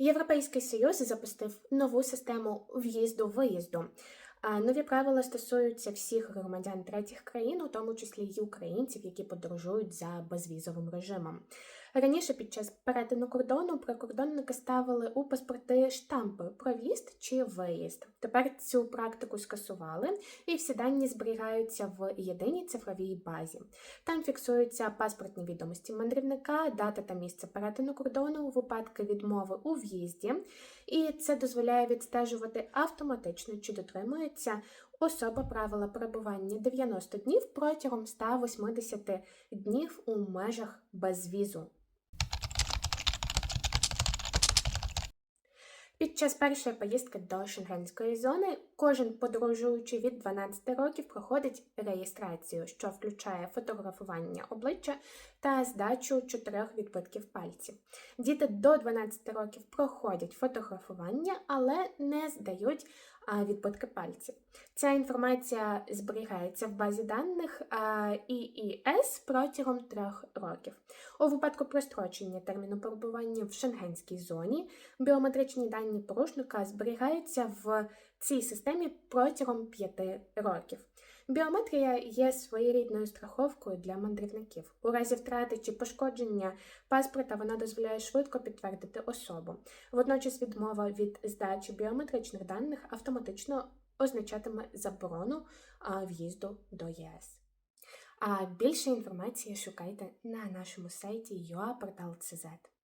Європейський Союз запустив нову систему в'їзду-виїзду. Нові правила стосуються всіх громадян третіх країн, у тому числі й українців, які подорожують за безвізовим режимом. Раніше під час перетину кордону прикордонники ставили у паспорти штампи про в'їзд чи виїзд. Тепер цю практику скасували, і всі дані зберігаються в єдиній цифровій базі. Там фіксуються паспортні відомості мандрівника, дата та місце перетину кордону, випадки відмови у в'їзді, і це дозволяє відстежувати автоматично, чи дотримується особа правила перебування 90 днів протягом 180 днів у межах безвізу. Під час першої поїздки до шенгенської зони кожен подорожуючий від 12 років проходить реєстрацію, що включає фотографування обличчя та здачу чотирьох відбитків пальців. Діти до 12 років проходять фотографування, але не здають відбитки пальців. Ця інформація зберігається в базі даних ІІС протягом трьох років. У випадку прострочення терміну перебування в шенгенській зоні біометричні дані порушника зберігаються в цій системі протягом 5 років. Біометрія є своєрідною страховкою для мандрівників. У разі втрати чи пошкодження паспорта вона дозволяє швидко підтвердити особу. Водночас відмова від здачі біометричних даних автоматично означатиме заборону в'їзду до ЄС. А більше інформації шукайте на нашому сайті UAPortal.cz.